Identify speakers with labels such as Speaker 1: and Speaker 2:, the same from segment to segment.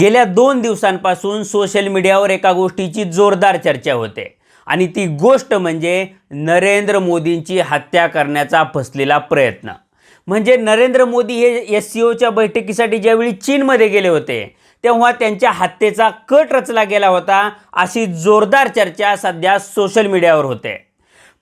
Speaker 1: गेल्या दोन दिवसांपासून सोशल मीडियावर एका गोष्टीची जोरदार चर्चा होते. आणि ती गोष्ट म्हणजे नरेंद्र मोदींची हत्या करण्याचा फसलेला प्रयत्न. म्हणजे नरेंद्र मोदी हे एस सी ओच्या बैठकीसाठी ज्यावेळी चीनमध्ये गेले होते तेव्हा त्यांच्या हत्येचा कट रचला गेला होता अशी जोरदार चर्चा सध्या सोशल मीडियावर होते.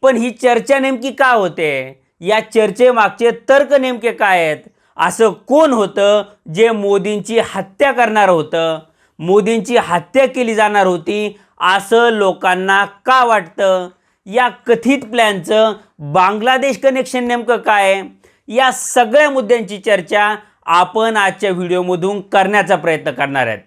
Speaker 1: पण ही चर्चा नेमकी का होते? या चर्चेमागचे तर्क नेमके काय आहेत? असं कोण होतं जे मोदींची हत्या करणार होतं? मोदींची हत्या केली जाणार होती असं लोकांना का वाटतं? या कथित प्लॅनचं बांगलादेश कनेक्शन नेमकं काय आहे? या सगळ्या मुद्द्यांची चर्चा आपण आजच्या व्हिडिओमधून करण्याचा प्रयत्न करणार आहेत.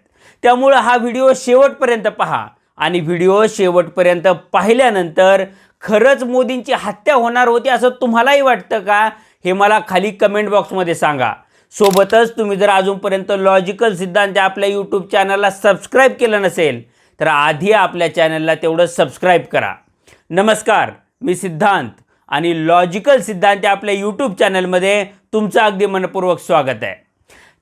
Speaker 1: त्यामुळं हा व्हिडिओ शेवटपर्यंत पहा आणि व्हिडिओ शेवटपर्यंत पाहिल्यानंतर खरंच मोदींची हत्या होणार होती असं तुम्हालाही वाटतं का? हे मला खाली कमेंट बॉक्समध्ये सांगा. सोबतच तुम्ही जर अजूनपर्यंत लॉजिकल सिद्धांत आपल्या यूट्यूब चॅनलला सबस्क्राईब केलं नसेल तर आधी आपल्या चॅनलला तेवढं सबस्क्राईब करा. नमस्कार मी सिद्धांत आणि लॉजिकल सिद्धांत आपल्या यूट्यूब चॅनलमध्ये तुमचं अगदी मनपूर्वक स्वागत आहे.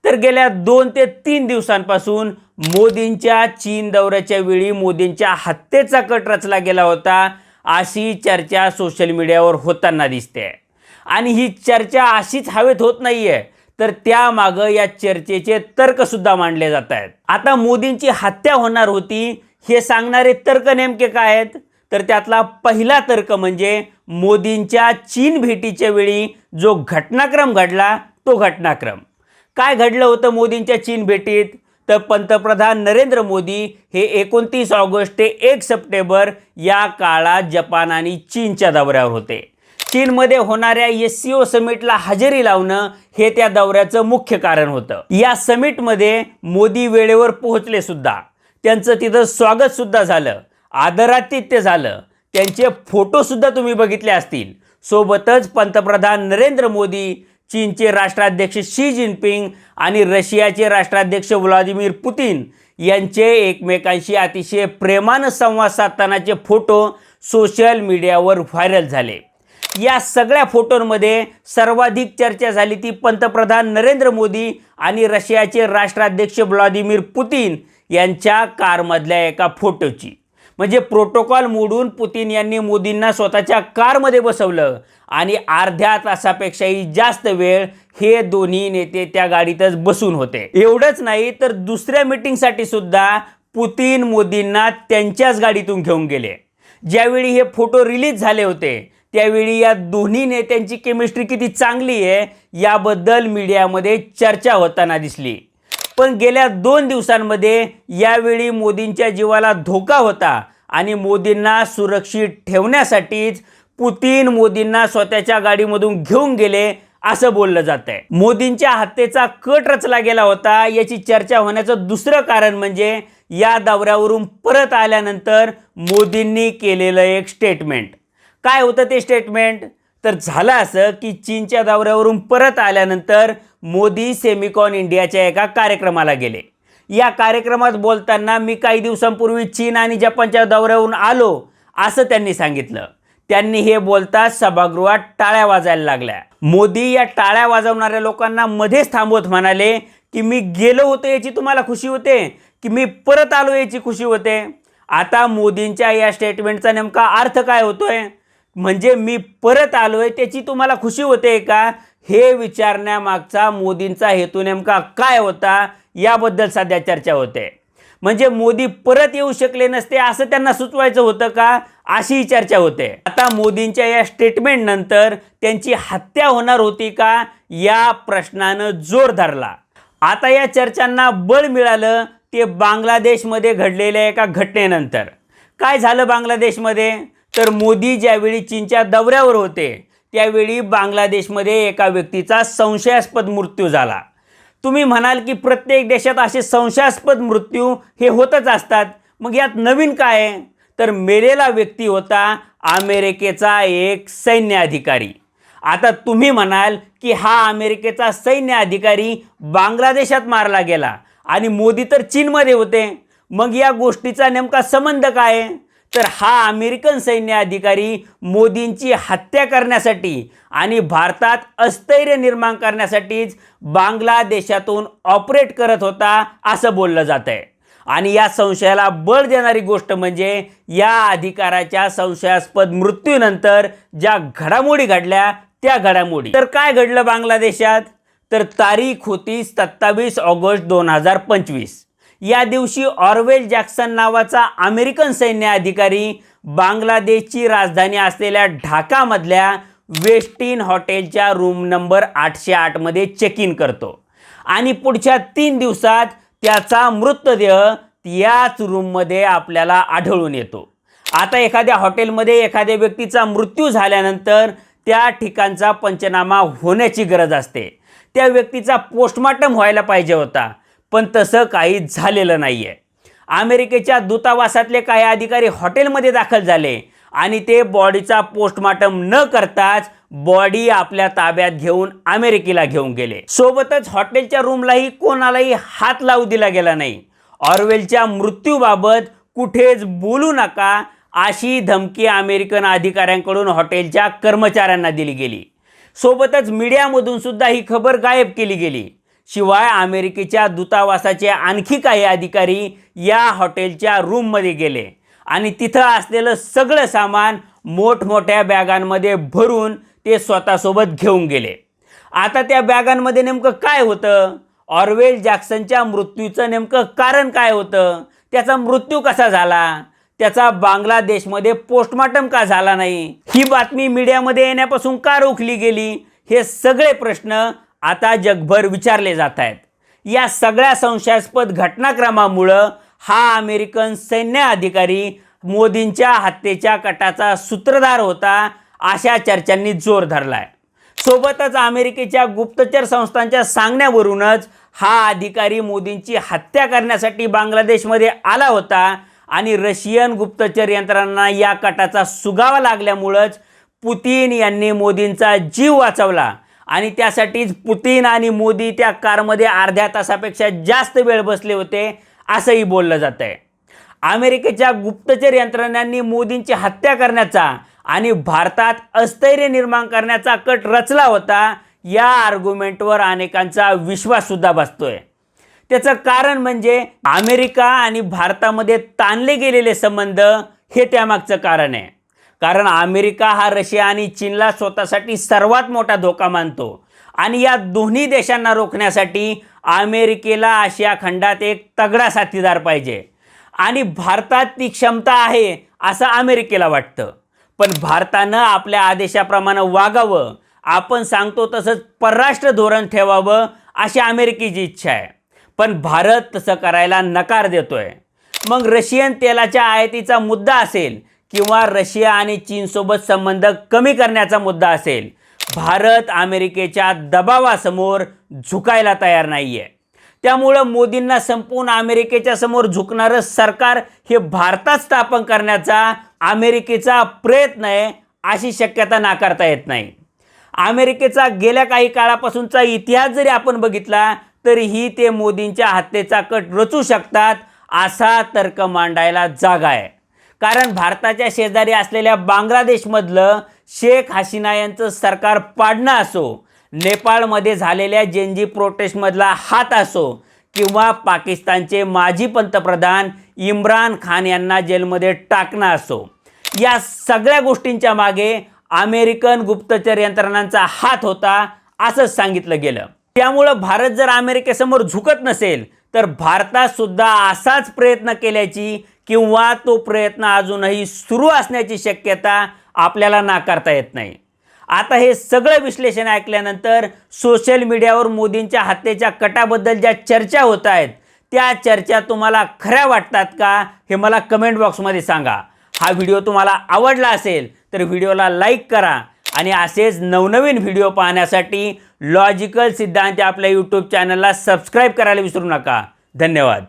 Speaker 1: तर गेल्या दोन ते तीन दिवसांपासून मोदींच्या चीन दौऱ्याच्या वेळी मोदींच्या हत्येचा कट रचला गेला होता अशी चर्चा सोशल मीडियावर होताना दिसते. आणि ही चर्चा अशीच हवेत होत नाहीये तर त्यामागं या चर्चेचे तर्कसुद्धा मांडले जात आहेत आता मोदींची हत्या होणार होती हे सांगणारे तर्क नेमके काय आहेत? तर त्यातला पहिला तर्क म्हणजे मोदींच्या चीन भेटीच्या वेळी जो घटनाक्रम घडला तो घटनाक्रम. काय घडलं होतं मोदींच्या चीन भेटीत? तर पंतप्रधान नरेंद्र मोदी हे एकोणतीस ऑगस्ट ते एक सप्टेंबर या काळात जपान आणि चीनच्या दौऱ्यावर होते. चीनमध्ये होणाऱ्या एस सी ओ समिटला हजेरी लावणं हे त्या दौऱ्याचं मुख्य कारण होतं. या समिटमध्ये मोदी वेळेवर पोहोचले सुद्धा. त्यांचं तिथं स्वागत सुद्धा झालं. आदरातिथ्य झालं. त्यांचे फोटोसुद्धा तुम्ही बघितले असतील. सोबतच पंतप्रधान नरेंद्र मोदी चीनचे राष्ट्राध्यक्ष शी जिनपिंग आणि रशियाचे राष्ट्राध्यक्ष व्लादिमीर पुतीन यांचे एकमेकांशी अतिशय प्रेमानं संवाद साधतानाचे फोटो सोशल मीडियावर व्हायरल झाले. या सगळ्या फोटोंमध्ये सर्वाधिक चर्चा झाली ती पंतप्रधान नरेंद्र मोदी आणि रशियाचे राष्ट्राध्यक्ष व्लादिमीर पुतीन यांच्या कारमधल्या एका फोटोची. म्हणजे प्रोटोकॉल मोडून पुतीन यांनी मोदींना स्वतःच्या कारमध्ये बसवलं आणि अर्ध्या तासापेक्षाही जास्त वेळ हे दोन्ही नेते त्या गाडीतच बसून होते. एवढंच नाही तर दुसऱ्या मिटिंगसाठी सुद्धा पुतीन मोदींना त्यांच्याच गाडीतून घेऊन गेले. ज्यावेळी हे फोटो रिलीज झाले होते त्यावेळी या दोन्ही नेत्यांची केमिस्ट्री किती चांगली आहे याबद्दल मीडियामध्ये चर्चा होताना दिसली. पण गेल्या दोन दिवसांमध्ये यावेळी मोदींच्या जीवाला धोका होता आणि मोदींना सुरक्षित ठेवण्यासाठीच पुतीन मोदींना स्वतःच्या गाडीमधून घेऊन गेले असं बोललं जात आहे मोदींच्या हत्येचा कट रचला गेला होता याची चर्चा होण्याचं दुसरं कारण म्हणजे या दौऱ्यावरून परत आल्यानंतर मोदींनी केलेलं एक स्टेटमेंट काय होतं ते स्टेटमेंट तर झालं असं की चीनच्या दौऱ्यावरून परत आल्यानंतर मोदी सेमिकॉन इंडियाच्या एका कार्यक्रमाला गेले. या कार्यक्रमात बोलताना मी काही दिवसांपूर्वी चीन आणि जपानच्या दौऱ्यावरून आलो असं त्यांनी सांगितलं. त्यांनी हे बोलता सभागृहात टाळ्या वाजायला लागल्या. मोदी या टाळ्या वाजवणाऱ्या लोकांना मध्येच थांबवत म्हणाले की मी गेलो होतो याची तुम्हाला खुशी होते? की मी परत आलो याची खुशी होते? आता मोदींच्या या स्टेटमेंटचा नेमका अर्थ काय होतोय? म्हणजे मी परत आलोय त्याची तुम्हाला खुशी होते का? हे विचारण्यामागचा मोदींचा हेतू नेमका काय होता? याबद्दल सध्या चर्चा होते. म्हणजे मोदी परत येऊ शकले नसते असं त्यांना सुचवायचं होतं का? अशी चर्चा होते. आता मोदींच्या या स्टेटमेंट नंतर त्यांची हत्या होणार होती का? या प्रश्नानं जोर धरला. आता या चर्चांना बळ मिळालं ते बांगलादेशमध्ये घडलेल्या एका घटनेनंतर. काय झालं बांगलादेशमध्ये? तर मोदी ज्यावेळी चीनच्या दौऱ्यावर होते त्यावेळी बांगलादेशमध्ये एका व्यक्तीचा संशयास्पद मृत्यू झाला. तुम्ही म्हणाल की प्रत्येक देशात असे संशयास्पद मृत्यू हे होतच असतात. मग यात नवीन काय आहे? तर मेलेला व्यक्ती होता अमेरिकेचा एक सैन्य अधिकारी आता तुम्ही म्हणाल की हा अमेरिकेचा सैन्य अधिकारी बांगलादेशात मारला गेला आणि मोदी तर चीनमध्ये होते. मग या गोष्टीचा नेमका संबंध काय आहे? तर हा अमेरिकन सैन्य अधिकारी मोदींची हत्या करण्यासाठी आणि भारतात अस्थैर्य निर्माण करण्यासाठीच बांगलादेशातून ऑपरेट करत होता असं बोललं जात आहे आणि या संशयाला बळ देणारी गोष्ट म्हणजे या अधिकाराच्या संशयास्पद मृत्यूनंतर ज्या घडामोडी घडल्या त्या घडामोडी. तर काय घडलं बांगलादेशात? तर तारीख होती सत्तावीस ऑगस्ट दोन हजार पंचवीस. या दिवशी ऑर्वेल जॅक्सन नावाचा अमेरिकन सैन्य अधिकारी बांगलादेशची राजधानी असलेल्या ढाकामधल्या वेस्टिन हॉटेलच्या रूम नंबर आठशे आठमध्ये चेक इन करतो. आणि पुढच्या तीन दिवसात त्याचा मृतदेह याच रूममध्ये आपल्याला आढळून येतो. आता एखाद्या हॉटेलमध्ये एखाद्या व्यक्तीचा मृत्यू झाल्यानंतर त्या ठिकाणचा पंचनामा होण्याची गरज असते. त्या व्यक्तीचा पोस्टमॉर्टम व्हायला पाहिजे होता. पण तसं काही झालेलं नाही आहे अमेरिकेच्या दूतावासातले काही अधिकारी हॉटेलमध्ये दाखल झाले आणि ते बॉडीचा पोस्टमार्टम न करताच बॉडी आपल्या ताब्यात घेऊन अमेरिकेला घेऊन गेले. सोबतच हॉटेलच्या रूमलाही कोणालाही हात लावू दिला गेला नाही. ऑर्वेलच्या मृत्यूबाबत कुठेच बोलू नका अशी धमकी अमेरिकन अधिकाऱ्यांकडून हॉटेलच्या कर्मचाऱ्यांना दिली गेली. सोबतच मीडियामधून सुद्धा ही खबर गायब केली गेली. शिवाय अमेरिकेच्या दूतावासाचे आणखी काही अधिकारी या हॉटेलच्या रूममध्ये गेले आणि तिथं असलेलं सगळं सामान मोठमोठ्या बॅगांमध्ये भरून ते स्वतःसोबत घेऊन गेले. आता त्या बॅगांमध्ये नेमकं काय होतं? ऑर्वेल जॅक्सनच्या मृत्यूचं नेमकं कारण काय होतं? त्याचा मृत्यू कसा झाला? त्याचा बांगलादेशमध्ये पोस्टमार्टम का झाला नाही? ही बातमी मीडियामध्ये येण्यापासून का रोखली गेली? हे सगळे प्रश्न आता जगभर विचारले जात आहेत या सगळ्या संशयास्पद घटनाक्रमामुळं हा अमेरिकन सैन्य अधिकारी मोदींच्या हत्येच्या कटाचा सूत्रधार होता अशा चर्चांनी जोर धरलाय. सोबतच अमेरिकेच्या गुप्तचर संस्थांच्या सांगण्यावरूनच हा अधिकारी मोदींची हत्या करण्यासाठी बांगलादेशमध्ये आला होता आणि रशियन गुप्तचर यंत्रणांना या कटाचा सुगावा लागल्यामुळंच पुतीन यांनी मोदींचा जीव वाचवला. आणि त्यासाठीच पुतीन आणि मोदी त्या कारमध्ये अर्ध्या तासापेक्षा जास्त वेळ बसले होते असंही बोललं जात आहे अमेरिकेच्या गुप्तचर यंत्रणांनी मोदींची हत्या करण्याचा आणि भारतात अस्थैर्य निर्माण करण्याचा कट रचला होता या आर्ग्युमेंटवर अनेकांचा विश्वाससुद्धा बसतोय. त्याचं कारण म्हणजे अमेरिका आणि भारतामध्ये ताणले गेलेले संबंध हे त्यामागचं कारण आहे. कारण अमेरिका हा रशिया आणि चीनला स्वतःसाठी सर्वात मोठा धोका मानतो. आणि या दोन्ही देशांना रोखण्यासाठी अमेरिकेला आशिया खंडात एक तगडा साथीदार पाहिजे. आणि भारतात ती क्षमता आहे असं अमेरिकेला वाटतं. पण भारतानं आपल्या आदेशाप्रमाणे वागावं आपण सांगतो तसंच परराष्ट्र धोरण ठेवावं अशी अमेरिकेची इच्छा आहे. पण भारत तसं करायला नकार देतोय. मग रशियन तेलाच्या आयातीचा मुद्दा असेल किंवा रशिया आणि चीनसोबत संबंध कमी करण्याचा मुद्दा असेल भारत अमेरिकेच्या दबावासमोर झुकायला तयार नाही आहे त्यामुळं मोदींना संपूर्ण अमेरिकेच्या समोर झुकणारं सरकार हे भारतात स्थापन करण्याचा अमेरिकेचा प्रयत्न आहे अशी शक्यता नाकारता येत नाही. अमेरिकेचा गेल्या काही काळापासूनचा इतिहास जरी आपण बघितला तरीही ते मोदींच्या हत्येचा कट रचू शकतात असा तर्क मांडायला जागा आहे. कारण भारताच्या शेजारी असलेल्या बांगलादेशमधलं शेख हसीना यांचं सरकार पाडणं असो नेपाळमध्ये झालेल्या जेनजी प्रोटेस्टमधला हात असो किंवा पाकिस्तानचे माजी पंतप्रधान इम्रान खान यांना जेलमध्ये टाकणं असो या सगळ्या गोष्टींच्या मागे अमेरिकन गुप्तचर यंत्रणांचा हात होता असंच सांगितलं गेलं. त्यामुळं भारत जर अमेरिकेसमोर झुकत नसेल तर भारतात सुद्धा असाच प्रयत्न केल्याची किंवा तो प्रयत्न अजूनही सुरू असण्याची शक्यता आपल्याला नाकारता येत नाही. आता हे सगळं विश्लेषण ऐकल्यानंतर सोशल मीडियावर मोदींच्या हत्येच्या कटाबद्दल ज्या चर्चा होत आहेत त्या चर्चा तुम्हाला खऱ्या वाटतात का हे मला कमेंट बॉक्समध्ये सांगा. हा व्हिडिओ तुम्हाला आवडला असेल तर व्हिडिओला लाईक करा आणि असेच नवनवीन व्हिडिओ पाहण्यासाठी लॉजिकल सिद्धांत आपल्या यूट्यूब चॅनलला सबस्क्राईब करायला विसरू नका. धन्यवाद.